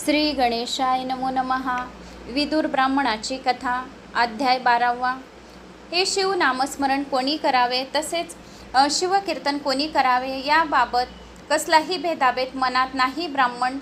श्री गणेशाय नमो नमहा विदुर ब्राह्मणाची कथा अध्याय बारावा. हे शिव नामस्मरण कोणी करावे? तसेच शिवकीर्तन कोणी करावे? याबाबत कसलाही भेदाभेद मनात नाही ब्राह्मण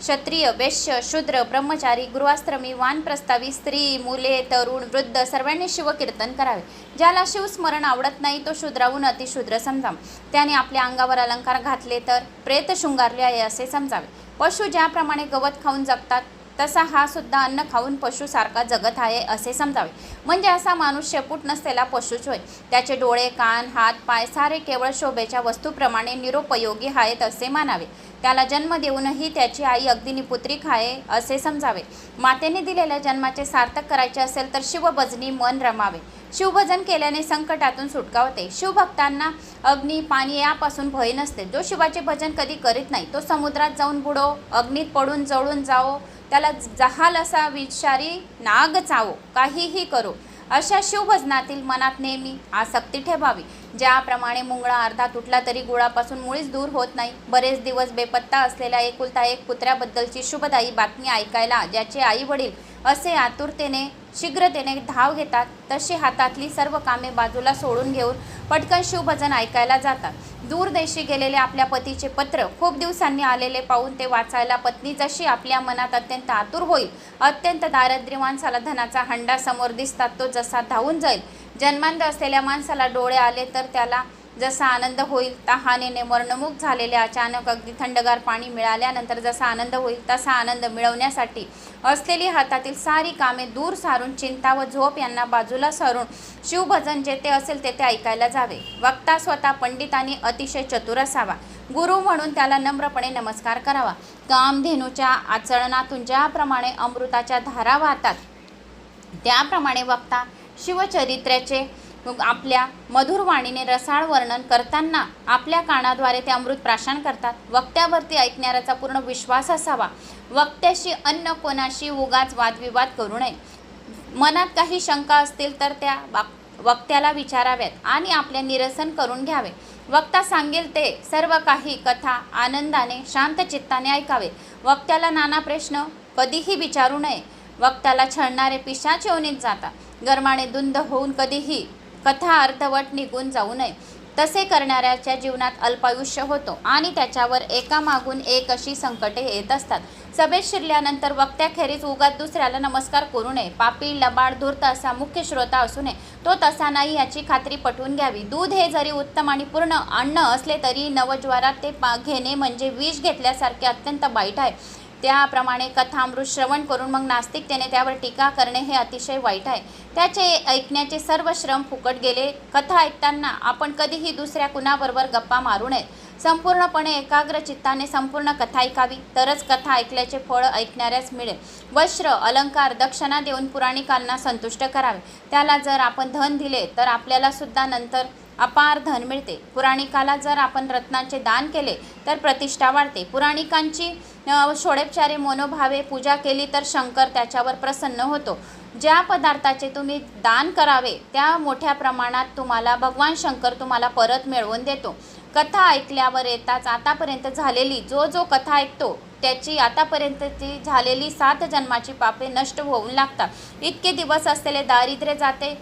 क्षत्रिय वैश्य शूद्र ब्रह्मचारी गृहाश्रमी वानप्रस्तावी स्त्री मुले तरुण वृद्ध सर्वांनी शिवकीर्तन करावे. ज्याला शिवस्मरण आवडत नाही तो शूद्राहून अतिशूद्र समजावा. त्याने आपल्या अंगावर अलंकार घातले तर प्रेत शृंगारले आहे असे समजावे. पशु ज्याप्रमाणे गवत खाऊन जगतात तसा हा सुद्धा अन्न खाऊन पशुसारखा जगत आहे असे समजावे. म्हणजे असा माणूस शेपूट नसलेला पशुच होय. त्याचे डोळे कान हात पाय सारे केवळ शोभेच्या वस्तूप्रमाणे निरुपयोगी आहेत असे मानावे. त्याला जन्म देऊनही त्याची आई अगदी निपुत्रिक आहे असे समजावे. मातेने दिलेल्या जन्माचे सार्थक करायचे असेल तर शिवभजनी मन रमावे. शिवभजन केल्याने संकटातून सुटका होते शिवभक्तांना अग्नी पाणी यापासून भय नसते. जो शिवाचे भजन कधी करीत नाही तो समुद्रात जाऊन बुडो अग्नीत पडून जळून जावो त्याला जहाल असा विचारी नाग चावो काहीही करो. अशा शिवभजनातील मनात नेहमी आसक्ती ठेवावी. ज्याप्रमाणे मुंगळा अर्धा तुटला तरी गुळापासून मुळीच दूर होत नाही. बरेच दिवस बेपत्ता असलेल्या एकुलता एक पुत्र्याबद्दलची शुभदायी बातमी ऐकायला ज्याचे आई वडील असे आतुरतेने शीघ्रतेने धाव घेतात तशी हातातली सर्व कामे बाजूला सोडून घेऊन पटकन शिवभजन ऐकायला जातात. दूरदेशी गेलेले आपल्या पतीचे पत्र खूप दिवसांनी आलेले पाहून ते वाचायला पत्नी जशी आपल्या मनात अत्यंत आतुर होईल अत्यंत दारिद्र्य माणसाला धनाचा हंडा समोर दिसतात तो जसा धावून जाईल. जन्मांध असलेल्या माणसाला डोळे आले तर त्याला जसा आनंद होईल तहानेने मरणमुख झालेले अचानक अगदी थंडगार पाणी मिळाल्यानंतर जसा आनंद होईल तसा आनंद मिळवण्यासाठी असलेली हातातील सारी कामे दूर सारून चिंता व झोप यांना बाजूला सारून शिवभजन जेथे असेल तेथे ऐकायला जावे. वक्ता स्वतः पंडित आणि अतिशय चतुर असावा. गुरु म्हणून त्याला नम्रपणे नमस्कार करावा. कामधेनूच्या आचरणातून ज्याप्रमाणे अमृताच्या धारा वाहतात त्याप्रमाणे वक्ता शिवचरित्र्याचे आपल्या मधुर वाणीने रसाळ वर्णन करताना आपल्या कानाद्वारे ते अमृत प्राशन करतात. वक्त्यावरती ऐकणाऱ्याचा पूर्ण विश्वास असावा. वक्त्याशी अन्न कोणाशी उगाच वादविवाद करू नये. मनात काही शंका असतील तर त्या वाक- वक्त्याला विचाराव्यात आणि आपले निरसन करून घ्यावे. वक्ता सांगेल ते सर्व काही कथा आनंदाने शांत चित्ताने ऐकावे. वक्त्याला नाना प्रश्न कधीही विचारू नये. वक्त्याला छळणारे पिशाच योनीत जातात. गरमाने दुंद होऊन कधीही कथा अर्धवट निघून जाऊ नये. तसे करणाऱ्याच्या जीवनात अल्पायुष्य होतो आणि त्याच्यावर एकामागून एक अशी संकटे येत असतात. सभेत शिरल्यानंतर वक्त्याखेरीज उगात दुसऱ्याला नमस्कार करू नये. पापी लबाड धूर्त असा मुख्य श्रोता असू नये. तो तसा नाही याची खात्री पटवून घ्यावी. दूध हे जरी उत्तम आणि पूर्ण अन्न असले तरी नवज्वारात ते पा घेणे म्हणजे विष घेतल्यासारखे अत्यंत वाईट आहे. त्याप्रमाणे कथामृत श्रवण करून मग नास्तिकतेने त्यावर टीका करणे हे अतिशय वाईट आहे. त्याचे ऐकण्याचे सर्व श्रम फुकट गेले. कथा ऐकताना आपण कधीही दुसऱ्या कुणाबरोबर गप्पा मारू नयेत. संपूर्णपणे एकाग्र चित्ताने संपूर्ण कथा ऐकावी तरच कथा ऐकल्याचे फळ ऐकणाऱ्यास मिळेल. वस्त्र अलंकार दक्षिणा देऊन पुराणिकांना संतुष्ट करावे. त्याला जर आपण धन दिले तर आपल्याला सुद्धा नंतर अपार धन मिळते. पुराणिकाला जर आपण रत्नांचे दान केले तर प्रतिष्ठा वाढते. पुराणिकांची अ, षोडोपचारे मनोभावे पूजा केली तर शंकर त्याच्यावर प्रसन्न होतो. ज्या पदार्थाचे तुम्ही दान करावे त्या मोठ्या प्रमाणात तुम्हाला भगवान शंकर तुम्हाला परत मिळवून देतो. कथा ऐकल्यावर येताच आतापर्यंत झालेली जो जो कथा ऐकतो त्याची आतापर्यंतची झालेली सात जन्माची पापे नष्ट होऊन लागतात. इतके दिवस असलेले दारिद्र्य जाते.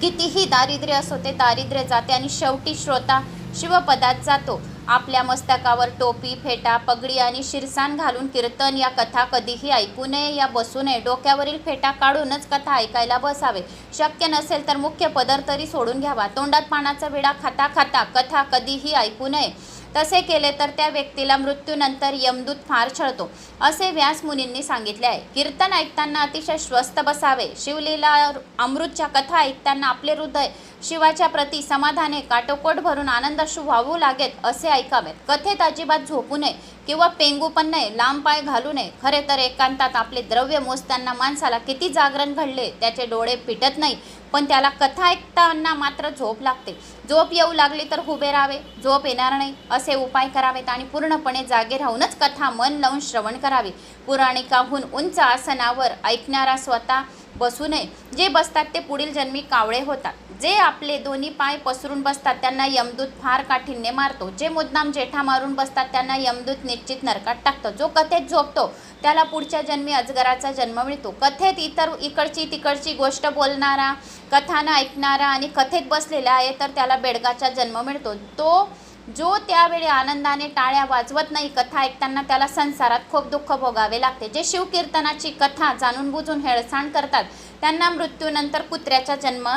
कितीही दारिद्र्य असो ते दारिद्र्य जाते आणि शेवटी श्रोता शिवपदात जातो. आपल्या मस्तकावर टोपी फेटा पगडी आणि शिरसान घालून कीर्तन या कथा कधीही ऐकू नये. या बसू नये डोक्यावरील फेटा काढूनच कथा ऐकायला बसावे. शक्य नसेल तर मुख्य पदर तरी सोडून घ्यावा. तोंडात पानाचा विडा खाता खाता कथा कधीही ऐकू नये. तसे केले तर त्या व्यक्तीला मृत्यूनंतर यमदूत फार छळतो असे व्यास मुनींनी सांगितले आहे. कीर्तन ऐकताना अतिशय स्वस्थ बसावे. शिवलीला अमृतच्या कथा ऐकताना आपले हृदय शिवाच्या प्रती समाधाने काटोकोट भरून आनंदाशू व्हावू लागेत असे ऐकावेत. कथेत अजिबात झोपू नये किंवा पेंगू पण नये लांब पाय घालू नये. खरे तर एकांतात आपले द्रव्य मोजताना माणसाला किती जागरण घडले त्याचे डोळे पिटत नाही पण त्याला कथा ऐकताना मात्र झोप लागते. झोप येऊ लागली तर उभे राहावे झोप येणार नाही असे उपाय करावेत आणि पूर्णपणे जागे राहूनच कथा मन लावून श्रवण करावे. पुराणिकाहून उंच आसनावर ऐकणारा स्वतः बसू नये. जे बसतात ते पुढील जन्मी कावळे होतात. जे आपले दोन्ही पाय पसरून बसतात त्यांना यमदूत फार काठीण्य मारतो. जे मुद्दाम जेठा मारून बसतात त्यांना यमदूत निश्चित नरकात टाकतो. जो कथेत झोपतो त्याला पुढच्या जन्मी अजगराचा जन्म मिळतो. कथेत इतर इकडची तिकडची गोष्ट बोलणारा कथानं ऐकणारा आणि कथेत बसलेला आहे तर त्याला बेडगाचा जन्म मिळतो. तो जो त्यावेळी आनंदाने टाळ्या वाजवत नाही कथा ऐकताना त्याला संसारात खूप दुःख भोगावे लागते. जे शिवकीर्तनाची कथा जाणून बुजून हेळसाण करतात त्यांना मृत्यूनंतर कुत्र्याचा जन्म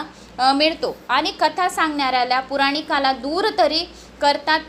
मिळतो. आणि कथा सांगणाऱ्याला पुराणिकाला दूर तरी करतात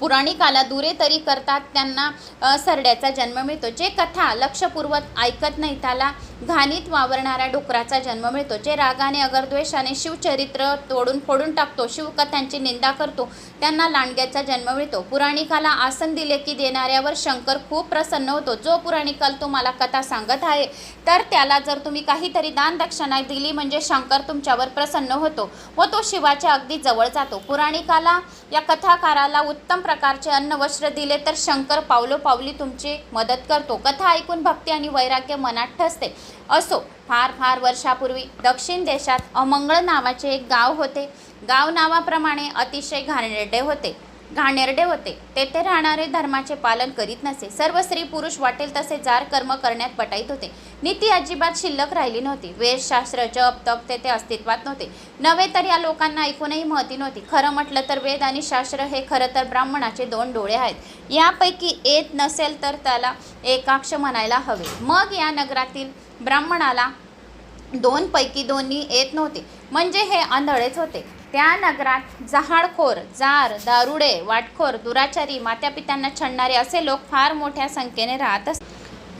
पुराणिकाला दुरे तरी करतात त्यांना सरड्याचा जन्म मिळतो. जे कथा लक्षपूर्वक ऐकत नाही त्याला घाणीत वावरणाऱ्या डुकराचा जन्म मिळतो. जे रागाने अगरद्वेषाने शिवचरित्र तोडून फोडून टाकतो शिवकथांची निंदा करतो त्यांना लांडग्याचा जन्म मिळतो. पुराणिकाला आसन दिले की देणाऱ्यावर शंकर खूप प्रसन्न होतो. जो पुराणिकाल तुम्हाला कथा सांगत आहे तर त्याला जर तुम्ही काहीतरी दान दक्षिणा दिली म्हणजे शंकर तुमच्यावर प्रसन्न होतो व तो शिवाच्या अगदी जवळ जातो. पुराणिकाला या कथाकाराला उत्तम प्रकारचे अन्न वस्त्र दिले तर शंकर पावलो पावली तुमची मदत करतो. कथा ऐकून भक्ती आणि वैराग्य मनात ठसते. असो फार फार वर्षापूर्वी दक्षिण देशात अमंगळ नावाचे एक गाव होते. गाव नावाप्रमाणे अतिशय घाणेरडे होते. घाणेरडे होते. तेथे राहणारे धर्माचे पालन करीत नसे. सर्व स्त्री पुरुष वाटेल तसे जार कर्म करण्यात पटाईत होते. नीती अजिबात शिल्लक राहिली नव्हती. वेदशास्त्र जप तप तेथे अस्तित्वात नव्हते. नव्हे तर या लोकांना ऐकूनही महती नव्हती. खरं म्हटलं तर वेद आणि शास्त्र हे खरं तर ब्राह्मणाचे दोन डोळे आहेत. यापैकी येत नसेल तर त्याला एकाक्ष म्हणायला हवे. मग या नगरातील ब्राह्मणाला दोनपैकी दोन्ही येत नव्हते. म्हणजे हे आंधळेच होते. त्या नगरात जहाडखोर जार दारुडे वाटखोर दुराचारी मात्यापित्यांना छडणारे असे लोक फार मोठ्या संख्येने राहत अस.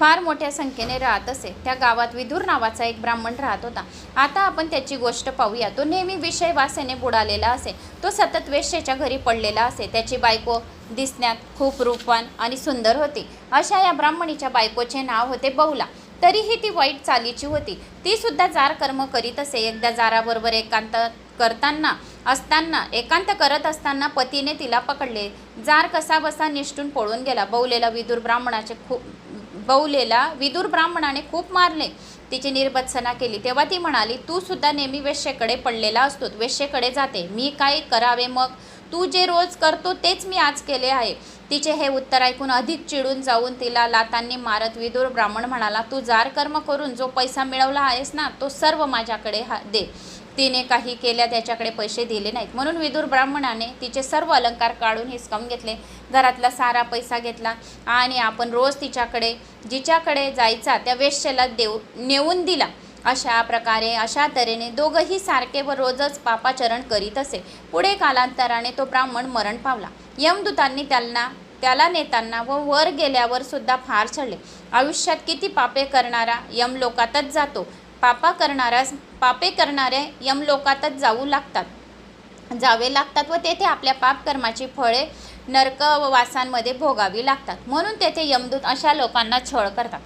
फार मोठ्या संख्येने राहत असे. त्या गावात विधूर नावाचा एक ब्राह्मण राहत होता. आता आपण त्याची गोष्ट पाहूया. तो नेहमी विषय वासेने बुडालेला असे. तो सतत वेश्येच्या घरी पडलेला असे. त्याची बायको दिसण्यात खूप रूपवान आणि सुंदर होती. अशा या ब्राह्मणीच्या बायकोचे नाव होते बहुला. तरीही ती वाईट चालीची होती. ती सुद्धा जार कर्म करीत असे. एकदा जाराबरोबर एकांत करताना असताना एकांत करत असताना पतीने तिला पकडले. जार कसा बसा निष्ठून पळून गेला. बौलेला विदूर ब्राह्मणाचे खूप बौलेला विदूर ब्राह्मणाने खूप मारले. तिची निर्बत्सना केली. तेव्हा ती म्हणाली तू सुद्धा नेहमी वेश्येकडे पडलेला असतो वेश्येकडे जाते. मी काय करावे मग? तू जे रोज करतो तेच मी आज केले आहे. तिचे हे उत्तर ऐकून अधिक चिडून जाऊन तिला लातांनी मारत विदूर ब्राह्मण म्हणाला तू जार कर्म करून जो पैसा मिळवला आहेस ना तो सर्व माझ्याकडे हा दे. तिने काही केल्या त्याच्याकडे पैसे दिले नाहीत. म्हणून विदूर ब्राह्मणाने तिचे सर्व अलंकार काढून हिसकावून घेतले. घरातला सारा पैसा घेतला आणि आपण रोज तिच्याकडे जिच्याकडे जायचा त्या वेश्येला देऊ नेऊन दिला. अशा प्रकारे अशा तऱ्हेने दोघंही सारखे व रोजच पापाचरण करीत असे. पुढे कालांतराने तो ब्राह्मण मरण पावला. यमदूतांनी त्यांना त्याला नेताना व वर गेल्यावर सुद्धा फार चढले आयुष्यात किती पापे करणारा यमलोकातच जातो. पापा करणाऱ्यास पापे करणारे यमलोकातच जाऊ लागतात. जावे लागतात व तेथे आपल्या पापकर्माची फळे नरक व वासांमध्ये भोगावी लागतात. म्हणून तेथे यमदूत अशा लोकांना छळ करतात.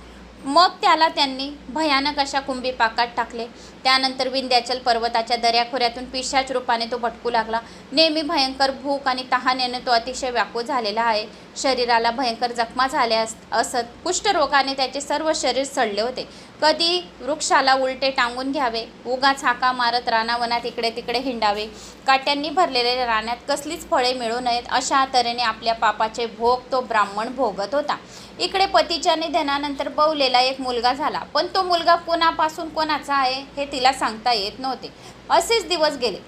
मग त्याला त्यांनी भयानक अशा कुंभीपाकात टाकले. त्यानंतर विंध्याचल पर्वताच्या दऱ्याखोऱ्यातून पिशाच रूपाने तो भटकू लागला. नेहमी भयंकर भूक आणि तहानेने तो अतिशय व्याकुळ झालेला आहे. शरीराला भयंकर जखमा झाल्या अस असत. कुष्ठरोगाने त्याचे सर्व शरीर सडले होते. कधी वृक्षाला उलटे टांगून घ्यावे उगाच हाका मारत रानावनात इकडे तिकडे हिंडावे. काट्यांनी भरलेल्या रानात कसलीच फळे मिळू नयेत अशा तऱ्हेने आपल्या पापाचे भोग तो ब्राह्मण भोगत होता. इकडे पतीच्या निधनानंतर बवलेला एक मुलगा झाला पण तो मुलगा कोणापासून कोणाचा आहे हे तिला सांगता येत नव्हते. असेच दिवस गेले.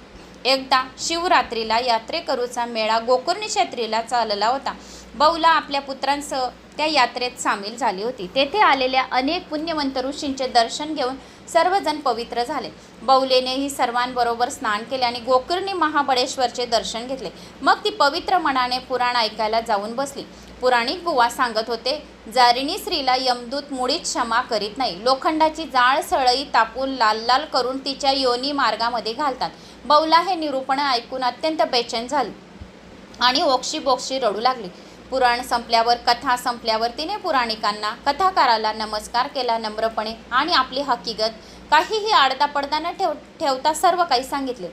एकदा शिवरात्रीला यात्रेकरूचा मेळा गोकर्णी क्षेत्रीला चालला होता. बौला आपल्या पुत्रांसह त्या यात्रेत सामील झाली होती. तेथे आलेल्या अनेक पुण्यवंत ऋषींचे दर्शन घेऊन सर्वजण पवित्र झाले. बौलेनेही सर्वांबरोबर स्नान केले आणि गोकर्णी महाबळेश्वरचे दर्शन घेतले. मग ती पवित्र मनाने पुराण ऐकायला जाऊन बसली. पुराणिक बुवा सांगत होते जारिणी स्त्रीला यमदूत मुळीच क्षमा करीत नाही. लोखंडाची जाळ सळई तापून लाल लाल करून तिच्या योनी मार्गामध्ये घालतात. बौला हे निरूपण ऐकून अत्यंत बेचैन झाली आणि ओक्षी बोक्षी रडू लागली. पुराण संपल्यावर कथा संपल्यावर तिने पुराणिकांना कथाकाराला नमस्कार केला नम्रपणे आणि आपली हकीकत काहीही आडता पडता न ठेव ठेवता सर्व काही सांगितले.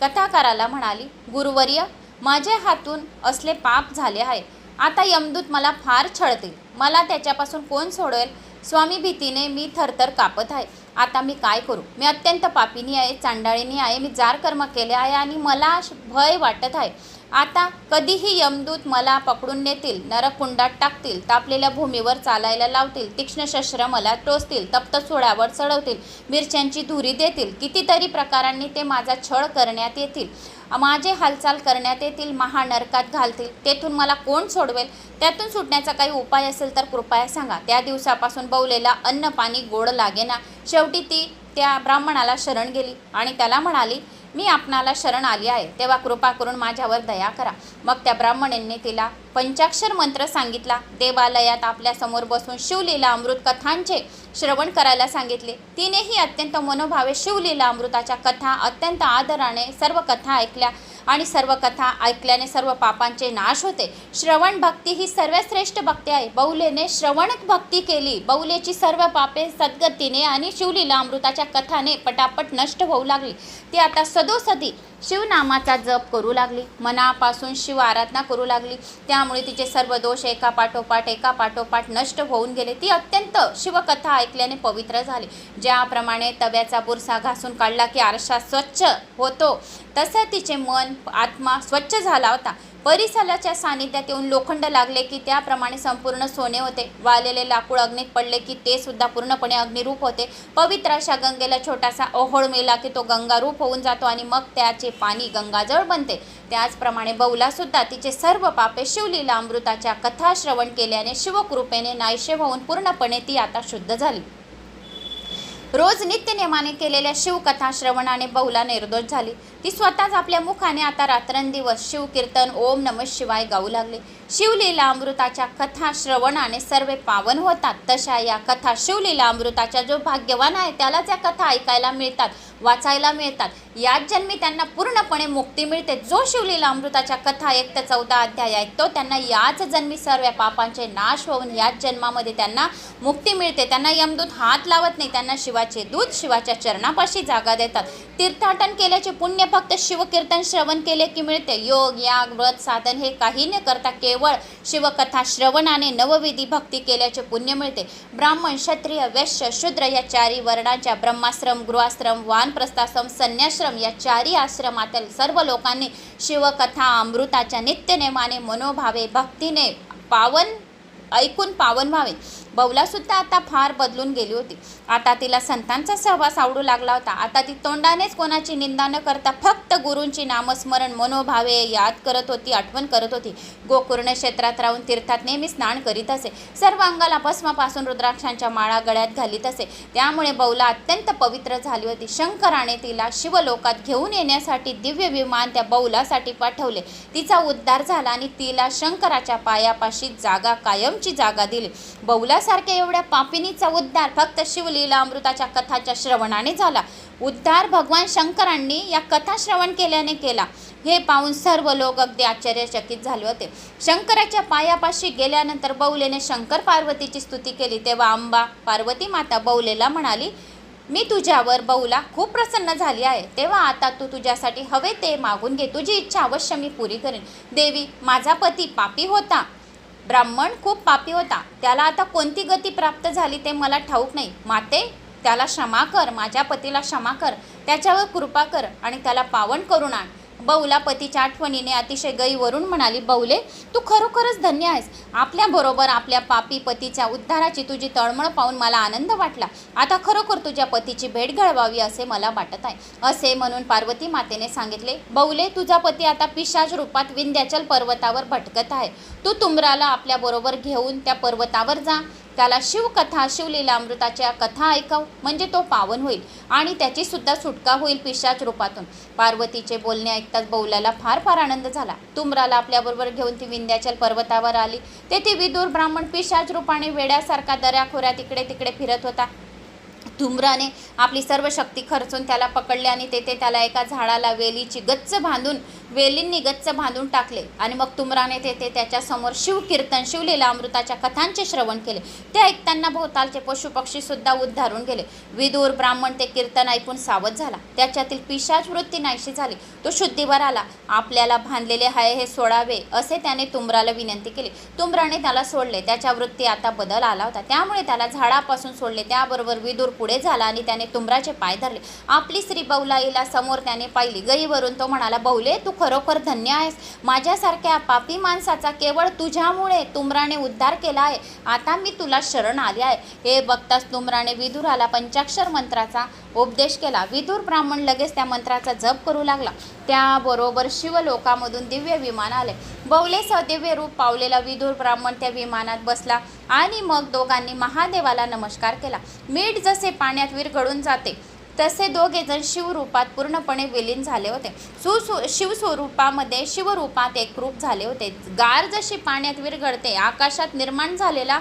कथाकाराला म्हणाली गुरुवर्य माझ्या हातून असले पाप झाले आहे. आता यमदूत मला फार छळतील. मला त्याच्यापासून कोण सोडवेल? स्वामी भीतीने मी थरथर कापत आहे. आता मी काय करू? मी अत्यंत पापिनी आहे चांडाळीनी आहे मी जार कर्म केले आहे आणि मला श- भय वाटत आहे. आता कधीही यमदूत मला पकडून नेतील नरकुंडात टाकतील तापलेल्या भूमीवर चालायला लावतील तीक्ष्ण शस्त्र मला टोचतील तप्त सोळ्यावर चढवतील मिरच्यांची धुरी देतील कितीतरी प्रकारांनी ते माझा छळ करण्यात येतील माझे हालचाल करण्यात येतील महानरकात घालतील तेथून मला कोण सोडवेल? त्यातून सुटण्याचा काही उपाय असेल तर कृपया सांगा. त्या दिवसापासून बवलेला अन्न पाणी गोड लागेना. शेवटी ती त्या ब्राह्मणाला शरण गेली आणि त्याला म्हणाली मी आपणाला शरण आली आहे. तेव्हा कृपा करून माझ्यावर दया करा. मग त्या ब्राह्मणांनी तिला पंचाक्षर मंत्र सांगितला. देवालयात आपल्यासमोर बसून शिवलीला अमृत कथांचे श्रवण करायला सांगितले. तिनेही अत्यंत मनोभावे शिवलीला अमृताच्या कथा अत्यंत आदराने सर्व कथा ऐकल्या. आणि सर्व कथा ऐकल्याने सर्व पापांचे नाश होते. श्रवण भक्ती ही सर्वात श्रेष्ठ भक्ती आहे. बौलेने श्रवण भक्ती केली. बौलेची सर्व पापे सद्गतीने आणि शिवलीला अमृताच्या कथाने पटापट नष्ट होऊ लागली. ती आता सदोसदी शिवनामाचा जप करू लागली. मनापासून शिव आराधना करू लागली. त्यामुळे तिचे सर्व दोष एका पाठोपाठ एका पाठोपाठ नष्ट होऊन गेले. ती अत्यंत शिवकथा ऐकल्याने पवित्र झाली. ज्याप्रमाणे तव्याचा बुरसा घासून काढला की आरसा स्वच्छ होतो तसं तिचे मन आत्मा स्वच्छ झाला होता. परिसराच्या सानिध्यात येऊन लोखंड लागले की त्याप्रमाणे संपूर्ण सोने होते. वाळलेले लाकूड अग्नीत पडले की ते सुद्धा पूर्णपणे अग्निरूप होते. पवित्र अशा गंगेला छोटासा ओहोळ मेला की तो गंगारूप होऊन जातो आणि मग त्याचे पाणी गंगाजळ बनते. त्याचप्रमाणे बौला सुद्धा तिचे सर्व पापे शिवलीला अमृताच्या कथा श्रवण केल्याने शिवकृपेने नाहीशे होऊन पूर्णपणे ती आता शुद्ध झाली. रोज नित्यनेमाने केलेल्या शिवकथा श्रवणाने बहुला निर्दोष झाली. ती स्वतःच आपल्या मुखाने आता रात्रंदिवस शिवकीर्तन ओम नम शिवाय गाऊ लागले. शिवलीला अमृताच्या कथा श्रवणाने सर्व पावन होतात. तशा या कथा शिवलीला अमृताच्या जो भाग्यवान आहे त्यालाच या कथा ऐकायला मिळतात वाचायला मिळतात. याच जन्मी त्यांना पूर्णपणे मुक्ती मिळते. जो शिवलीला अमृताच्या कथा एक ते चौदा अध्याय ऐकतो त्यांना याच जन्मी सर्व पापांचे नाश होऊन याच जन्मामध्ये त्यांना मुक्ती मिळते. त्यांना यमदूत हात लावत नाही त्यांना शिवाचे दूध शिवाच्या चरणापाशी जागा देतात. तीर्थाटन केल्याचे पुण्य फक्त शिवकीर्तन श्रवण केले की मिळते. योग याग व्रत साधन हे काही न करता केवळ शिवकथा श्रवणाने नवविधी भक्ती केल्याचे पुण्य मिळते. ब्राह्मण क्षत्रिय वैश्य शूद्र या चारी वर्णाच्या ब्रह्माश्रम गृहाश्रम वानप्रस्थाश्रम संन्याश्रम या चारी आश्रमातील सर्व लोकांनी शिवकथा अमृताच्या नित्यनेमाने मनोभावे भक्तीने पावन ऐकून पावन व्हावे. बौलासुद्धा आता फार बदलून गेली होती. आता तिला संतांचा सहवास आवडू लागला होता. आता ती तोंडानेच कोणाची निंदा न करता फक्त गुरूंची नामस्मरण मनोभावे याद करत होती आठवण करत होती. गोकर्ण क्षेत्रात राहून तीर्थात नेहमी स्नान करीत असे. सर्व अंगाला भस्मापासून रुद्राक्षांच्या माळा गळ्यात घालीत असे. त्यामुळे बौला अत्यंत पवित्र झाली होती. शंकराने तिला शिवलोकात घेऊन येण्यासाठी दिव्य विमान त्या बौलासाठी पाठवले. तिचा उद्धार झाला आणि तिला शंकराच्या पायापाशी जागा कायमची जागा दिली. बौला आपल्यासारख्या एवढ्या पापिनीचा उद्धार फक्त शिवलीला अमृताच्या कथाच्या श्रवणाने झाला. उद्धार भगवान शंकरांनी या कथा श्रवण केल्याने केला. हे पाहून सर्व लोक अगदी आश्चर्यचकित झाले होते. शंकराच्या पायापाशी गेल्यानंतर बौलेने शंकर पार्वतीची स्तुती केली. तेव्हा अंबा पार्वती माता बौलेला म्हणाली मी तुझ्यावर बहुला खूप प्रसन्न झाली आहे. तेव्हा आता तू तुझ्यासाठी हवे ते मागून घे. तुझी इच्छा अवश्य मी पुरी करेन. देवी माझा पती पापी होता. ब्राह्मण खूप पापी होता. त्याला आता कोणती गती प्राप्त झाली ते मला ठाऊक नाही. माते त्याला क्षमा कर माझ्या पतीला क्षमा कर त्याच्यावर कृपा कर आणि त्याला पावन करून आण. बहुला पतीच्या आठवणीने अतिशय गईवरून म्हणाली बहुले तू खरोखरच धन्य आहेस. आपल्याबरोबर आपल्या पापी पतीच्या उद्धाराची तुझी तळमळ पाहून मला आनंद वाटला. आता खरोखर तुझ्या पतीची भेट घडवावी असे मला वाटत आहे. असे म्हणून पार्वती मातेने सांगितले बौले तुझा पती आता पिशाच रूपात विंध्याचल पर्वतावर भटकत आहे. तू तुमराला आपल्याबरोबर घेऊन त्या पर्वतावर जा. त्याला शिवकथा शिवलीला अमृताच्या कथा ऐकव म्हणजे तो पावन होईल आणि त्याची सुद्धा सुटका होईल पिशाच रूपातून. पार्वतीचे बोलणे ऐकताच बौलाला फार फार आनंद झाला. तुमराला आपल्याबरोबर घेऊन ती विंध्याचल पर्वतावर आली. तेथे विदूर ब्राह्मण पिशाच रूपाने वेड्यासारखा दऱ्याखोऱ्या तिकडे तिकडे फिरत होता. धुम्राने आपली सर्व शक्ती खर्चून त्याला पकडले आणि तेथे त्याला एका झाडाला वेलीची गच्च बांधून वेलींनी गच्च बांधून टाकले. आणि मग तुमराने तेथे त्याच्यासमोर शिवकीर्तन शिवलीला अमृताच्या कथांचे श्रवण केले. ते ऐकताना भोवतालचे पशुपक्षी सुद्धा उद्धारून गेले. विदूर ब्राह्मण ते कीर्तन ऐकून सावध झाला. त्याच्यातील पिशाच वृत्ती नाहीशी झाली. तो शुद्धीवर आला. आपल्याला बांधलेले हाय हे सोडावे असे त्याने तुमराला विनंती केली. तुमराने त्याला सोडले. त्याच्या वृत्ती आता बदल आला होता. त्यामुळे त्याला झाडापासून सोडले. त्याबरोबर विदूर पुढे झाला आणि त्याने तुमराचे पाय धरले. आपली स्त्री बौलाईला समोर त्याने पाहिली. गईवरून तो म्हणाला बौले तू खरोखर धन्य आहेस. माझ्यासारख्या पापी माणसाचा केवळ तुझ्यामुळे तुमराने उद्धार केला आहे. आता मी तुला शरण आले आहे. हे बघताच तुमराने विदुराला पंचाक्षर मंत्राचा उपदेश केला. विदूर ब्राह्मण लगेच त्या मंत्राचा जप करू लागला. त्याबरोबर शिवलोकामधून दिव्य विमान आले. बवले दिव्य रूप पावलेला विदूर ब्राह्मण त्या विमानात बसला आणि मग दोघांनी महादेवाला नमस्कार केला. मीठ जसे पाण्यात विरघळून जाते तसे दोघे जण शिवरूपात पूर्णपणे विलीन झाले होते. सुस्व शिवस्वरूपामध्ये शिवरूपात एकरूप झाले होते. गार जशी पाण्यात विरघळते आकाशात निर्माण झालेला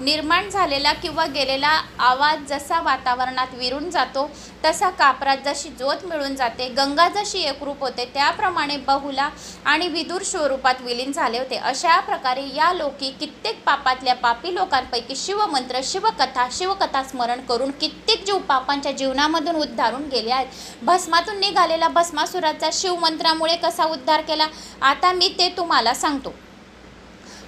निर्माण झालेला किंवा गेलेला आवाज जसा वातावरणात विरून जातो तसा कापरात जशी ज्योत मिळून जाते गंगा जशी एकरूप होते त्याप्रमाणे बहुला आणि विदूर स्वरूपात विलीन झाले होते. अशा प्रकारे या लोकी कित्येक पापातल्या पापी लोकांपैकी शिवमंत्र शिवकथा शिवकथा स्मरण करून कित्येक जीव पापांच्या जीवनामधून उद्धारून गेले आहेत. भस्मातून निघालेला भस्मासुराचा शिवमंत्रामुळे कसा उद्धार केला? आता मी ते तुम्हाला सांगतो.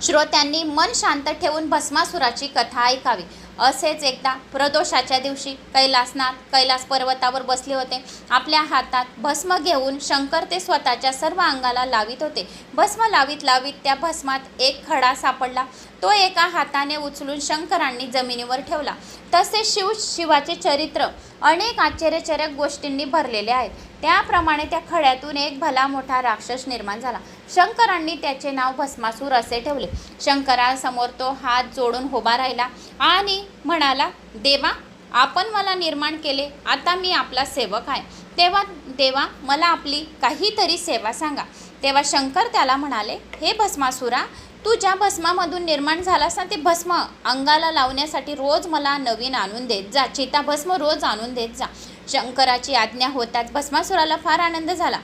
श्रोत्यांनी मन शांत ठेवून भस्मासुराची कथा ऐकावी. असेच एकदा प्रदोषाच्या दिवशी कैलासनाथ कैलास पर्वतावर बसले होते. आपल्या हातात भस्म घेऊन शंकर ते स्वतःच्या सर्व अंगाला लावित होते. भस्म लावित लावित त्या भस्मात एक खडा सापडला. तो एका हाताने उचलून शंकरांनी जमिनीवर ठेवला. तसे शिव शिवाचे चरित्र अनेक आश्चर्यचरक गोष्टींनी भरलेले आहेत. त्याप्रमाणे त्या खड्यातून एक भला मोठा राक्षस निर्माण झाला. शंकरांनी त्याचे नाव भस्मासूर असे ठेवले. शंकरासमोर तो हात जोडून उभा राहिला आणि म्हणाला देवा आपण मला निर्माण केले आता मी आपला सेवक आहे. तेव्हा देवा मला आपली काहीतरी सेवा सांगा. तेव्हा शंकर त्याला म्हणाले हे भस्मासुरा तू ज्या भस्मामधून निर्माण झालास ना ते भस्म अंगाला लावण्यासाठी रोज मला नवीन आणून देत जा. चिता भस्म रोज आणून देत जा. शंकराची आज्ञा होताच भस्मासुराला फार आनंद झाला.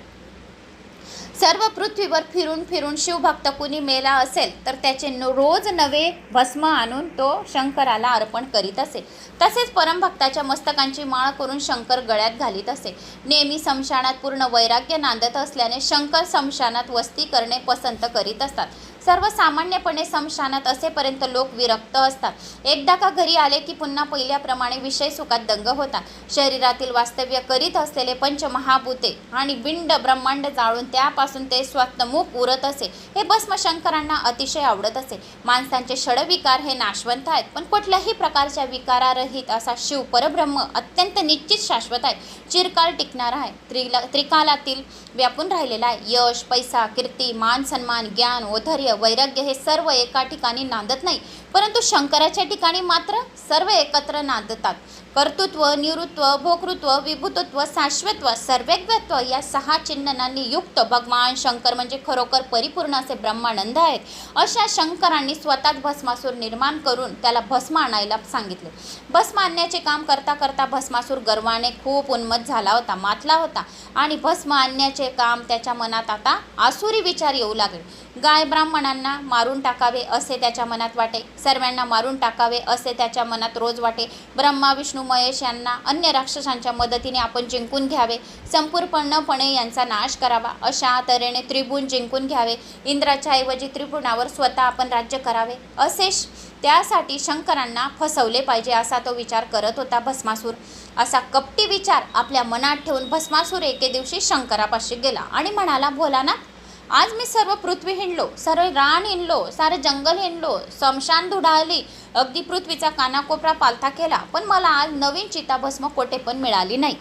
सर्व पृथ्वीवर फिरून फिरून शिवभक्त कुणी मेला असेल तर त्याचे न रोज नवे भस्म आणून तो शंकराला अर्पण करीत असे. तसेच परमभक्ताच्या मस्तकांची माळ करून शंकर गळ्यात घालीत असे. नेहमी समशानात पूर्ण वैराग्य नांदत असल्याने शंकर समशानात वस्ती करणे पसंत करीत असतात. सर्वसामान्यपणे समशानात असेपर्यंत लोक विरक्त असतात. एकदा का घरी आले की पुन्हा पहिल्याप्रमाणे विषय सुखात दंग होतात. शरीरातील वास्तव्य करीत असलेले पंचमहाभूते आणि बिंड ब्रह्मांड जाळून त्यापासून ते स्वतमुख उरत असे हे भस्म शंकरांना अतिशय आवडत असे. माणसांचे षडविकार हे नाशवंत आहेत पण कुठल्याही प्रकारच्या विकारारहित असा शिव परब्रह्म अत्यंत निश्चित शाश्वत आहे. चिरकाल टिकणारा आहे. त्रिला त्रिकालातील व्यापून राहिलेला आहे. यश पैसा कीर्ती मान सन्मान ज्ञान ओधर्य वैराग्य हे सर्व एका ठिकाणी नांदत नाही. परंतु शंकराच्या ठिकाणी मात्र सर्व एकत्र नांदतात. कर्तृत्व निवृत्व भोकृत्व विभूतत्व शाश्वत्व सर्वेज्ञत्व या सहा चिन्हांनी युक्त भगवान शंकर म्हणजे खरोखर परिपूर्ण असे ब्रह्मानंद आहेत. अशा शंकरांनी स्वतःच भस्मासूर निर्माण करून त्याला भस्म आणायला सांगितले. भस्म आणण्याचे काम करता करता भस्मासूर गर्वाने खूप उन्मत झाला होता मातला होता आणि भस्म आणण्याचे काम त्याच्या मनात आता आसुरी विचार येऊ लागले. गाय ब्राह्मणांना मारून टाकावे असे त्याच्या मनात वाटे. सर्वांना मारून टाकावे असे त्याच्या मनात रोज वाटे. ब्रह्मा विष्णू महेश यांना अन्य राक्षसांच्या मदतीने आपण जिंकून घ्यावे. संपूर्णपणे यांचा नाश करावा. अशा तऱ्हेने त्रिभुवन जिंकून घ्यावे. इंद्राच्या ऐवजी त्रिभुवनावर स्वतः आपण राज्य करावे. असे श- त्यासाठी शंकरांना फसवले पाहिजे असा तो विचार करत होता भस्मासूर. असा कपटी विचार आपल्या मनात ठेवून भस्मासूर एके दिवशी शंकरापाशी गेला आणि म्हणाला भोलानाथ आज मी सर्व पृथ्वी हिंडलो सर्व रान हिंडलो सारे जंगल हिंडलो समशान धुडाळली. अगदी पृथ्वीचा कानाकोपरा पालथा केला पण मला आज नवीन चिताभस्म कोठे पण मिळाली नाही.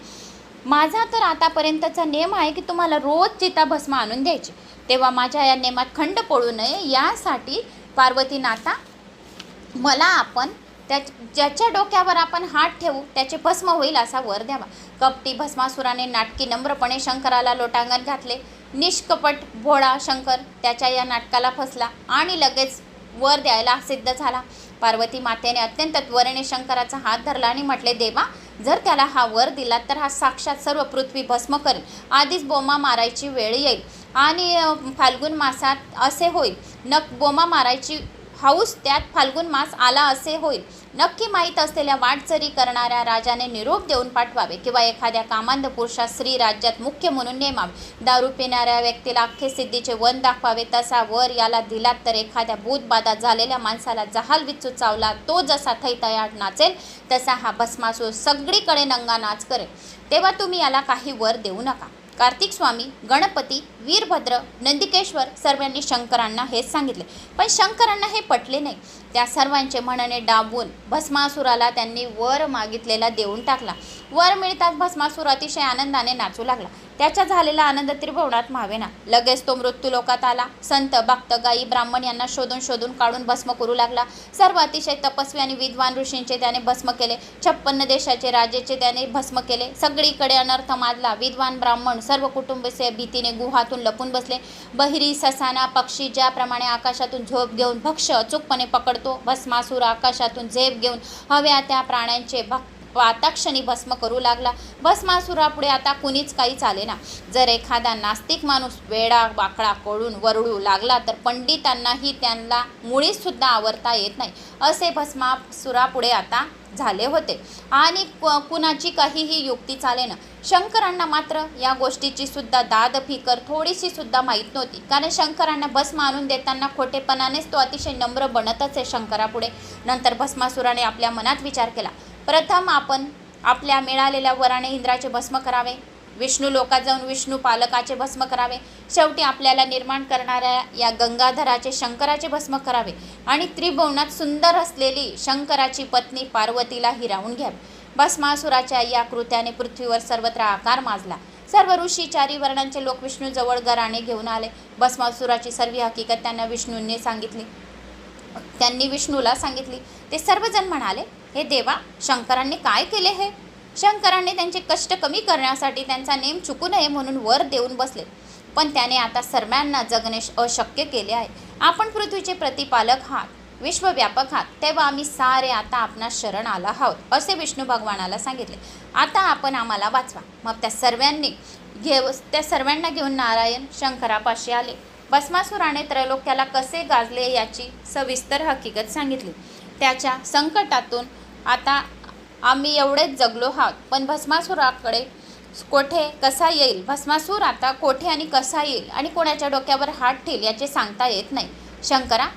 माझा तर आतापर्यंतचा नेम आहे की तुम्हाला रोज चिताभस्म आणून द्यायची. तेव्हा माझ्या या नेमात खंड पडू नये यासाठी पार्वतीनाथा मला आपण त्या ज्याच्या डोक्यावर आपण हात ठेवू त्याचे भस्म होईल असा वर द्यावा. कपटी भस्मासुराने नाटकी नम्रपणे शंकराला लोटांगण घातले. निष्कपट भोळा शंकर त्याच्या या नाटकाला फसला आणि लगेच वर द्यायला सिद्ध झाला. पार्वती मातेने अत्यंत त्वरेने शंकराचा हात धरला आणि म्हटले देवा जर त्याला हा वर दिला तर हा साक्षात सर्व पृथ्वी भस्म करेल. आधीच बोमा मारायची वेळ येईल आणि फाल्गुन मासात असे होईल. नक बोमा मारायची हाऊस त्यात फाल्गुन मास आला असे होईल. नक्की माहीत असलेल्या वाटचरी करणाऱ्या राजाने निरोप देऊन पाठवावे किंवा एखाद्या कामांध पुरुषास स्त्री राज्यात मुख्य म्हणून नेमावे. दारू पिणाऱ्या व्यक्तीला अख्खे सिद्धीचे वन दाखवावे तसा वर याला दिलात तर एखाद्या भूतबाधा झालेल्या माणसाला जहाल विच्चू चावला तो जसा थैतयाट नाचेल तसा हा भस्मासूर सगळीकडे नंगा नाच करेल. तेव्हा तुम्ही याला काही वर देऊ नका. कार्तिक स्वामी गणपती वीरभद्र नंदिकेश्वर सर्वांनी शंकरांना हेच सांगितले. पण शंकरांना हे पटले नाही. त्या सर्वांचे म्हणणे डाबून भस्मासुराला त्यांनी वर मागितलेला देऊन टाकला. वर मिळताच भस्मासूर अतिशय आनंदाने नाचू लागला. त्याच्या झालेला आनंद त्रिभुवनात मावेना. लगेच तो मृत्यू लोकात आला. संत भक्त गायी ब्राह्मण यांना शोधून शोधून काढून भस्म करू लागला. सर्व अतिशय तपस्वी आणि विद्वान ऋषींचे त्याने भस्म केले. छप्पन्न देशाचे राजेचे त्याने भस्म केले. सगळीकडे अनर्थ माजला. विद्वान ब्राह्मण सर्व कुटुंबीय भीतीने गुहातून लपून बसले. बहिरी ससाना पक्षी ज्याप्रमाणे आकाशातून झोप घेऊन भक्ष अचूकपणे पकडतो भस्मासूर आकाशातून झेप घेऊन हव्या त्या प्राण्यांचे भक्त पाताक्षणी भस्म करू लागला. भस्मासुरापुढे आता कुणीच काही चाले ना. जर एखादा नास्तिक माणूस वेडा वाकडा कळून वरडू लागला तर पंडितांनाही त्यांना मुळीसुद्धा आवरता येत नाही. असे भस्मासुरापुढे आता झाले होते. आणि कुणाची काहीही युक्ती चालेना शंकरांना मात्र या गोष्टीची सुद्धा दाद फिकर थोडीशी सुद्धा माहीत नव्हती. कारण शंकरांना भस्म आणून देताना खोटेपणानेच तो अतिशय नम्र बनतच आहे शंकरापुढे. नंतर भस्मासुराने आपल्या मनात विचार केला. प्रथम आपण आपल्या मिळालेल्या वराने इंद्राचे भस्म करावे विष्णू लोकात जाऊन विष्णू पालकाचे भस्म करावे शेवटी आपल्याला निर्माण करणाऱ्या या गंगाधराचे शंकराचे भस्म करावे आणि त्रिभुवनात सुंदर असलेली शंकराची पत्नी पार्वतीला हिरावून घ्यावी. भस्मासुराच्या या कृत्याने पृथ्वीवर सर्वत्र आकार माजला. सर्व ऋषी चारी वर्णांचे लोक विष्णूजवळ गराणे घेऊन आले. भस्मासुराची सर्व हकीकत त्यांना विष्णूंनी सांगितली. त्यांनी विष्णूला सांगितली. ते सर्वजण म्हणाले हे देवा शंकरांनी काय केले हे? शंकरांनी त्यांचे कष्ट कमी करण्यासाठी त्यांचा नेम चुकू नये म्हणून वर देऊन बसले. पण त्याने आता सर्वांना जगणे अशक्य केले आहे. आपण पृथ्वीचे प्रतिपालक आहात विश्वव्यापक आहात तेव्हा आम्ही सारे आता आपणास शरण आला आहोत असे विष्णू भगवानाला सांगितले. आता आपण आम्हाला वाचवा. मग त्या सर्वांनी घेव त्या सर्वांना घेऊन नारायण शंकरापाशी आले. भस्मासुराने त्रैलोक्याला कसे गाजले याची सविस्तर हकीकत सांगितली. त्याच्या संकटातून आता आम्ही एवढेच जगलो आहोत पण भस्मासुराकडे कोठे कसा येईल? भस्मासूर आता कोठे आणि कसा येईल? आणि कोणाच्या डोक्यावर हात ठेल याचे सांगता येत नाही. शंकरा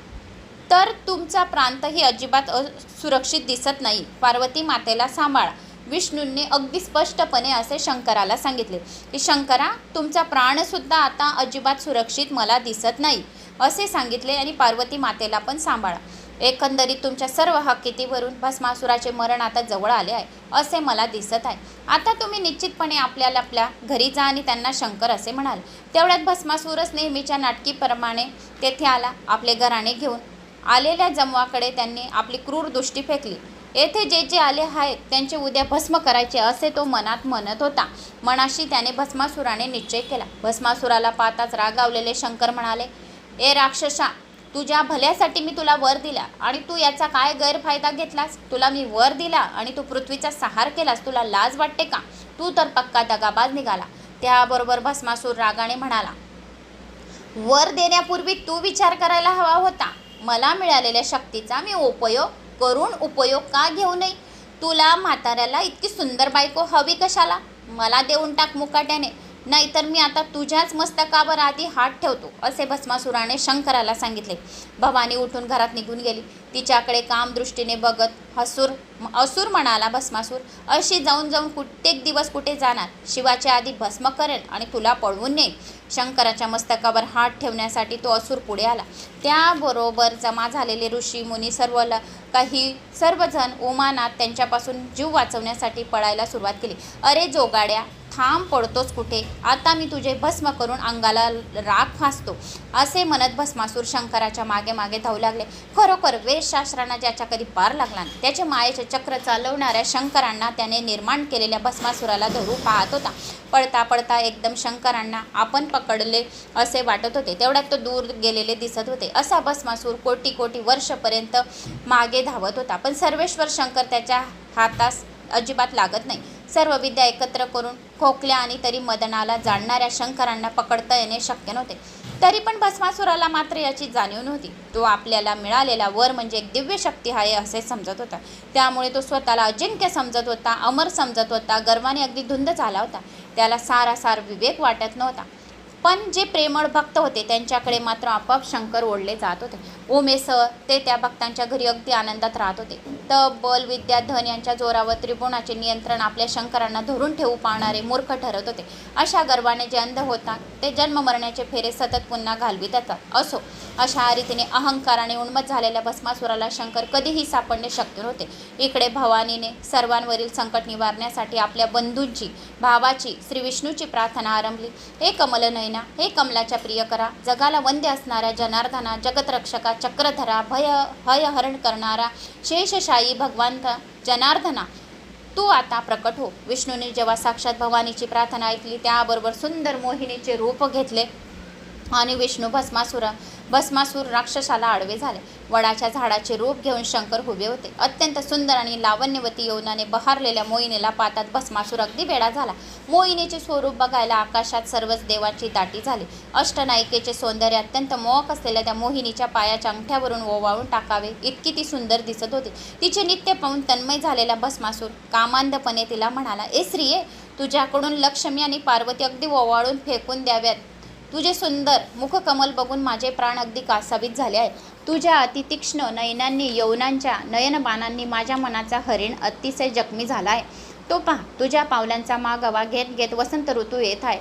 तर तुमचा प्रांतही अजिबात असुरक्षित दिसत नाही. पार्वती मातेला सांभाळा. विष्णूंनी अगदी स्पष्टपणे असे शंकराला सांगितले की शंकरा तुमचा प्राणसुद्धा आता अजिबात सुरक्षित मला दिसत नाही असे सांगितले आणि पार्वती मातेला पण सांभाळा. एकंदरीत तुमच्या सर्व हकीतीवरून भस्मासुराचे मरण आता जवळ आले आहे असे मला दिसत आहे. आता तुम्ही निश्चितपणे आपल्याला आपल्या घरी जा आणि त्यांना शंकर असे म्हणाल. तेवढ्यात भस्मासूरच नेहमीच्या नाटकीप्रमाणे तेथे आला. आपले घराणे घेऊन आलेल्या जमवाकडे त्यांनी आपली क्रूर दृष्टी फेकली. येथे जे जे आले आहेत त्यांचे उद्या भस्म करायचे असे तो मनात म्हणत होता. मनाशी त्याने भस्मासुराने निश्चय केला. भस्मासुराला पाहताच रागावलेले शंकर म्हणाले ए राक्षसा तुझ्या भल्यासाठी मी तुला वर दिला आणि तू याचा काय गैरफायदा घेतलास? तुला मी वर दिला आणि तू पृथ्वीचा सहार केलास तुला लाज वाटते का? तू तर पक्का दगाबाज निघाला. त्याबरोबर भस्मासूर रागाने म्हणाला वर देण्यापूर्वी तू विचार करायला हवा होता. मला मिळालेल्या शक्तीचा मी उपयोग करून उपयोग का घेऊ नये? तुला म्हाताऱ्याला इतकी सुंदर बायको हवी कशाला? मला देऊन टाक मुकाट्याने. नाहीतर मी आता तुझ्याच मस्तकावर आधी हात ठेवतो असे भस्मासुराने शंकराला सांगितले. भवानी उठून घरात निघून गेली. तिच्याकडे काम दृष्टीने बघत हसूर असुर म्हणाला भस्मासूर अशी जाऊन जाऊन कित्येक दिवस कुठे जाणार? शिवाच्या आधी भस्म करेल आणि तुला पळवून नेईन शंकराच्या मस्तकावर हात ठेवण्यासाठी तो असुर पुढे आला. त्याबरोबर जमा झालेले ऋषी मुनी सर्व ल- काही सर्वजण उमानात त्यांच्यापासून जीव वाचवण्यासाठी पळायला सुरुवात केली. अरे जोगाड्या थांब पडतोच कुठे? आता मी तुझे भस्म करून अंगाला राग फासतो. असे म्हणत भस्मासूर शंकराच्या मागे मागे धावू लागले. खरोखर वेदशास्त्रांना ज्याच्या कधी पार लागला नाही, त्याचे मायेचे चक्र चालवणाऱ्या शंकरांना त्याने निर्माण केलेल्या भस्मासुराला धरू पाहत होता. पळता पळता एकदम शंकरांना आपण पकडले असे वाटत होते. तेवढ्यात तो दूर गेलेले दिसत होते. असा भस्मासूर कोटी कोटी वर्षपर्यंत मागे धावत होता. पण सर्वेश्वर शंकर त्याच्या हातास अजिबात लागत नाही. सर्व विद्या एकत्र करून खोकल्या आणि तरी मदनाला जाणणाऱ्या शंकरांना पकडता येणे शक्य नव्हते. तरी पण भस्मासुराला मात्र याची जाणीव नव्हती. तो आपल्याला मिळालेला वर म्हणजे एक दिव्य शक्ती आहे असे समजत होता. त्यामुळे तो स्वतःला अजिंक्य समजत होता अमर समजत होता गर्वाने अगदी धुंद झाला होता. त्याला सारासार विवेक वाटत नव्हता. पण जे प्रेमळ भक्त होते त्यांच्याकडे मात्र आपोआप शंकर ओढले जात होते. उमेसह ते त्या भक्तांच्या घरी अगदी आनंदात राहत होते. तप बल विद्या धन यांच्या जोरावर त्रिभुवनाचे नियंत्रण आपल्या शंकरांना धरून ठेवू पाहणारे मूर्ख ठरत होते. अशा गर्वाने जे अंध होतात ते जन्म मरण्याचे फेरे सतत पुन्हा घालवीत असतात असो अशा रीतीने अहंकाराने उन्मत झालेल्या भस्मासुराला शंकर कधीही सापडणे शक्य नव्हते. इकडे भवानीने सर्वांवरील संकट निवारण्यासाठी आपल्या बंधूंची भावाची श्री विष्णूची प्रार्थना आरंभली. हे कमलनयन हे कमलाच्या प्रियकरा जगाला वंद्य असणाऱ्या जनार्दना जगतरक्षका चक्रधरा भय भयहरण करणारा शेषशाही भगवंत जनार्दना तू आता प्रकट हो. विष्णूने जेव्हा साक्षात भवानीची प्रार्थना ऐकली त्याबरोबर सुंदर मोहिनीचे रूप घेतले आणि विष्णू भस्मासुर भस्मासूर राक्षसाला आडवे झाले. वडाच्या झाडाचे रूप घेऊन शंकर उभे होते. अत्यंत सुंदर आणि लावण्यवती यवनाने बहारलेल्या मोहिनीला पातात भस्मासूर अगदी वेडा झाला. मोहिनीचे स्वरूप बघायला आकाशात सर्वच देवाची दाटी झाली. अष्टनायिकेचे सौंदर्य अत्यंत मोहक असलेल्या त्या मोहिनीच्या पायाच्या अंगठ्यावरून ओवाळून टाकावे. इतकी ती सुंदर दिसत होती. तिचे नित्य पाहून तन्मय झालेला भस्मासूर कामांधपणे तिला म्हणाला ए स्त्रिये तुझ्याकडून लक्ष्मी आणि पार्वती अगदी ओवाळून फेकून द्याव्यात. तुझे सुंदर मुखकमल बघून माझे प्राण अगदी कासावीत झाले आहे तुझ्या अतितीक्ष्ण नयनांनी यवनांच्या नयनबाणांनी माझ्या मनाचा हरिण अतिशय जखमी झाला आहे. तो पहा तुझ्या पावलांचा मागवा घेत घेत वसंत ऋतू येत आहे.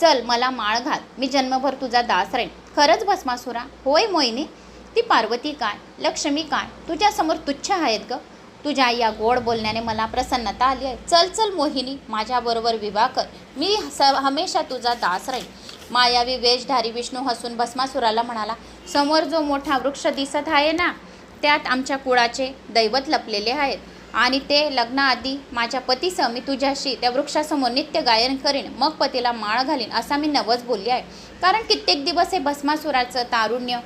चल मला माळ घाल. मी जन्मभर तुझा दास राहीन. खरंच भस्मासुरा? होय मोहिनी. ती पार्वती काय? लक्ष्मी काय? तुझ्यासमोर तुच्छ आहेत ग. तुझ्या या गोड बोलण्याने मला प्रसन्नता आली आहे. चल चल मोहिनी माझ्याबरोबर विवाह कर. मी स हमेशा तुझा दास राहीन. मायावी वेशधारी विष्णू हसून भस्मासुराला म्हणाला समोर जो मोठा वृक्ष दिसत आहे ना त्यात आमच्या कुळाचे दैवत लपलेले आहेत. आणि ते लग्नाआधी माझ्या पतीसह मी तुझ्याशी त्या वृक्षासमोर नित्य गायन करीन मग पतीला माळ घालीन असा मी नवस बोलली आहे. कारण कित्येक दिवस हे भस्मासुराचं तारुण्य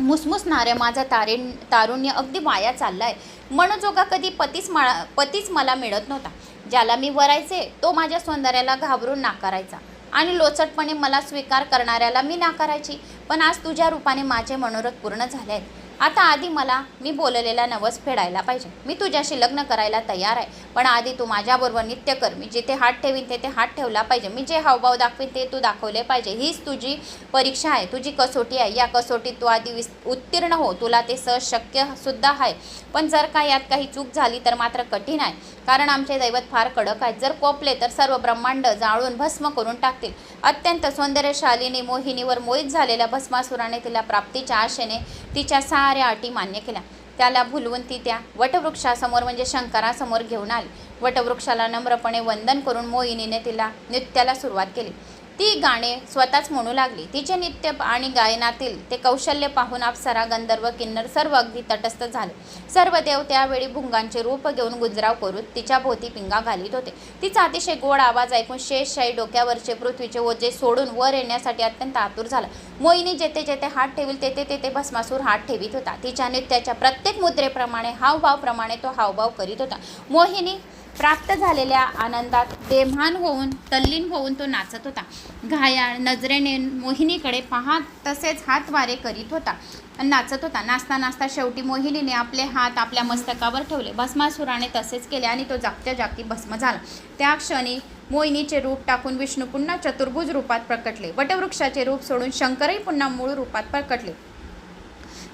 मुसमुसणारं माझं तारेण तारुण्य अगदी वाया चाललं आहे मनोजोगा कधी पतीच माळा पतीच मला मिळत नव्हता. ज्याला मी वरायचे तो माझ्या सौंदर्याला घाबरून नाकारायचा. आणि लोचटपणे मला स्वीकार करणाऱ्याला मी नाकारायची. पण आज तुझ्या रूपाने माझे मनोरथ पूर्ण झाले आहेत. आता आधी मला मी बोललेला नवस फेडायला पाहिजे. मी तुझ्याशी लग्न करायला तयार आहे. पण आधी तू माझ्याबरोबर नित्य कर. मी जिथे हात ठेवीन तेथे हात ठेवला पाहिजे. मी जे हावभाव दाखवीन ते तू दाखवले पाहिजे. हीच तुझी परीक्षा आहे. तुझी कसोटी आहे. या कसोटीत तू आधी विस उत्तीर्ण हो. तुला ते सहज शक्यसुद्धा आहे. पण जर का यात काही चूक झाली तर मात्र कठीण आहे. कारण आमचे दैवत फार कडक आहेत. जर कोपले तर सर्व ब्रह्मांड जाळून भस्म करून टाकतील. अत्यंत सौंदर्यशालीने मोहिनीवर मोहित झालेल्या भस्मासुराने तिला प्राप्तीच्या आशेने तिच्या साऱ्या अटी मान्य केल्या. त्याला भुलवून ती त्या वटवृक्षासमोर म्हणजे शंकरासमोर घेऊन आली. वटवृक्षाला नम्रपणे वंदन करून मोहिनीने तिला नृत्याला सुरुवात केली. ती गाणे स्वतःच म्हणू लागली. तिचे नृत्य आणि गायनातील ते कौशल्य पाहून अप्सरा गंधर्व किन्नर सर्व अगदी तटस्थ झाले. सर्व देव त्यावेळी भुंगांचे रूप घेऊन गुंजराव करून तिच्या भोवती पिंगा घालीत होते. तिचा अतिशय गोड आवाज ऐकून शेषशाही डोक्यावरचे पृथ्वीचे ओझे सोडून वर येण्यासाठी अत्यंत आतुर झाला. मोहिनी जेथे जेथे हात ठेवील तेथे तेथे भस्मासूर हात ठेवीत होता. तिच्या नृत्याच्या प्रत्येक मुद्रेप्रमाणे हावभावप्रमाणे तो हावभाव करीत होता. मोहिनी प्राप्त झालेल्या आनंदात बेभान होऊन तल्लीन होऊन तो नाचत होता. घायाळ नजरेने मोहिनीकडे पाहत तसेच हातवारे करीत होता. नाचत होता. नाचता नाचता शेवटी मोहिनीने आपले हात आपल्या मस्तकावर ठेवले. भस्मासुराने तसेच केले आणि तो जागत्या जागती भस्म झाला. त्या क्षणी मोहिनीचे रूप टाकून विष्णू पुन्हा चतुर्भुज रूपात प्रकटले. वटवृक्षाचे रूप सोडून शंकरही पुन्हा मूळ रूपात प्रकटले.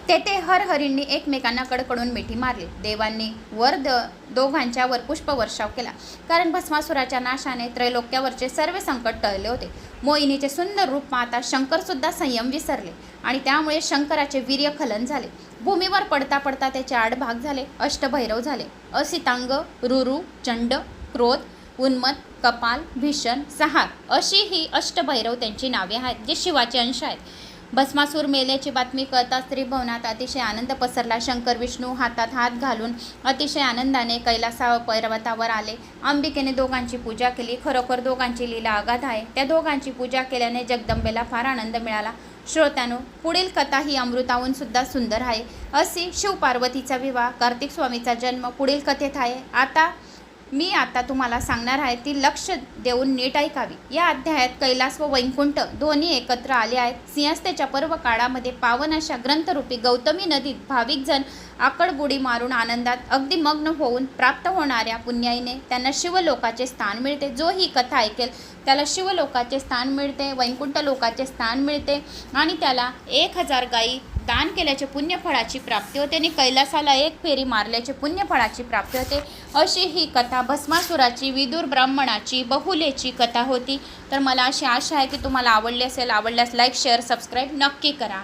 तेथे हर हरींनी एकमेकांना कडकडून मिठी मारली. देवांनी वर द दोघांच्यावर पुष्पवर्षाव केला. कारण भस्मासुराच्या नाशाने त्रैलोक्यावरचे सर्व संकट टळले होते. मोहिनीचे सुंदर रूप पाहता शंकरसुद्धा संयम विसरले आणि त्यामुळे शंकराचे वीर्य खलन झाले. भूमीवर पडता पडता त्याचे आठ भाग झाले अष्टभैरव झाले. असितांग रुरु चंड क्रोध उन्मत कपाल भीषण सहार अशी ही अष्टभैरव त्यांची नावे आहेत जे शिवाचे अंश आहेत. भस्मासूर मेल्याची बातमी कळताच त्रिभुवनात अतिशय आनंद पसरला. शंकर विष्णू हातात हात घालून अतिशय आनंदाने कैलासा पर्वतावर आले. अंबिकेने दोघांची पूजा केली. खरोखर दोघांची लीला अगाध आहे. त्या दोघांची पूजा केल्याने जगदंबेला फार आनंद मिळाला. श्रोत्यानो पुढील कथा ही अमृताहून सुद्धा सुंदर आहे. अशी शिवपार्वतीचा विवाह कार्तिक स्वामीचा जन्म पुढील कथेत आहे. आता मी आता तुम्हाला सांगणार आहे ती लक्ष देऊन नीट ऐकावी. या अध्यायात कैलास व वैकुंठ दोन्ही एकत्र आले आहेत. सिंहस्थेच्या पर्व काळामध्ये पावन अशा ग्रंथरूपी गौतमी नदीत भाविक जण आकडबुडी मारून आनंदात अगदी मग्न होऊन प्राप्त होणाऱ्या पुण्याईने त्यांना शिवलोकाचे स्थान मिळते. जो ही कथा ऐकेल त्याला शिवलोकाचे स्थान मिळते वैकुंठ लोकाचे स्थान मिळते आणि त्याला एक हजार गायी दान केल्याचे पुण्यफळाची प्राप्ती होते आणि कैलासाला एक फेरी मारल्याचे पुण्यफळाची प्राप्ती होते. अशी ही कथा भस्मासुराची विदुर ब्राह्मणाची बहुलेची कथा होती. तर मला अशी आशा आहे की तुम्हाला आवडली असेल आवडल्यास लाईक शेअर सबस्क्राईब नक्की करा.